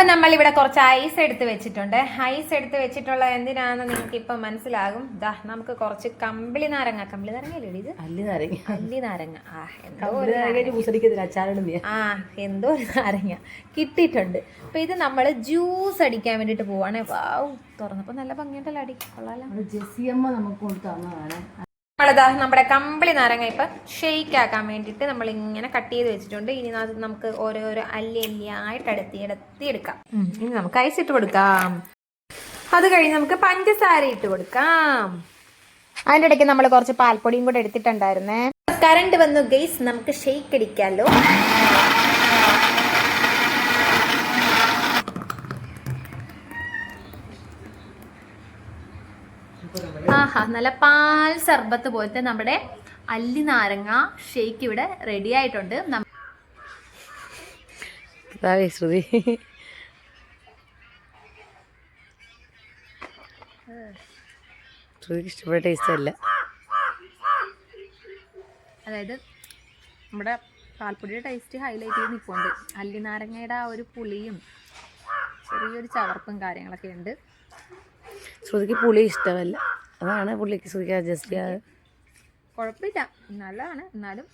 അപ്പൊ നമ്മൾ ഇവിടെ കുറച്ച് ഐസ് എടുത്ത് വെച്ചിട്ടുണ്ട്. ഐസ് എടുത്ത് വെച്ചിട്ടുള്ള എന്തിനാണെന്ന് നിങ്ങൾക്ക് ഇപ്പൊ മനസ്സിലാകും. ദാ നമുക്ക് കുറച്ച് കമ്പിളി നാരങ്ങ. കമ്പിളി നാരങ്ങ ഇത്? അല്ലി നാരങ്ങ. അല്ലി നാരങ്ങ. ആ എന്തോ ഒരു നാരങ്ങ. ആ എന്തോ ഒരു നാരങ്ങ. കിട്ടിയിട്ടുണ്ട്. അപ്പൊ ഇത് നമ്മൾ ജ്യൂസ് അടിക്കാൻ വേണ്ടിട്ട് പോവാണ്. വാവ് തുറന്നപ്പോ നല്ല ഭംഗിയുണ്ടല്ലോ അടി. കൊള്ളാലോ. ജെസിയമ്മ നമുക്ക് കൊണ്ട് തന്നതാണ്. നമ്മളിതാ നമ്മുടെ കമ്പിളി നാരങ്ങ ഇപ്പം ഷെയ്ക്ക് ആക്കാൻ വേണ്ടിയിട്ട് നമ്മൾ ഇങ്ങനെ കട്ട് ചെയ്ത് വെച്ചിട്ടുണ്ട്. ഇനി അത് നമുക്ക് ഓരോരോ അല്ലി അല്ലിയായിട്ട് അടുത്തി എടുത്തി എടുക്കാം. ഇനി നമുക്ക് ഐസ് കൊടുക്കാം. അത് കഴിഞ്ഞ് നമുക്ക് പഞ്ചസാര ഇട്ട് കൊടുക്കാം. അതിന്റെ ഇടയ്ക്ക് നമ്മൾ കുറച്ച് പാൽപ്പൊടിയും കൂടെ എടുത്തിട്ടുണ്ടായിരുന്നേ. കറണ്ട് വന്നു ഗെയ്സ് നമുക്ക് ഷെയ്ക്ക് അടിക്കാമല്ലോ ആഹാ നല്ല പാൽ സർബത്ത് പോലത്തെ നമ്മുടെ അല്ലി നാരങ്ങ ഷേക്ക് ഇവിടെ റെഡി ആയിട്ടുണ്ട്. ശ്രുതി. ശ്രുതിക്ക് ഇഷ്ടപ്പെട്ട ടേസ്റ്റ് അതായത് നമ്മുടെ പാൽപ്പൊടിയുടെ ടേസ്റ്റ് ഹൈലൈറ്റ് ചെയ്ത് നിൽപ്പുണ്ട്. അല്ലി നാരങ്ങയുടെ ആ ഒരു പുളിയും ചെറിയൊരു ചവർപ്പും കാര്യങ്ങളൊക്കെ ഉണ്ട്. ശ്രുതിക്ക് പുളി ഇഷ്ടമല്ല. അതാണ് പുള്ളിക്ക് സുഖ ചെയ്യാതെ കുഴപ്പമില്ല. നല്ലതാണ്. എന്നാലും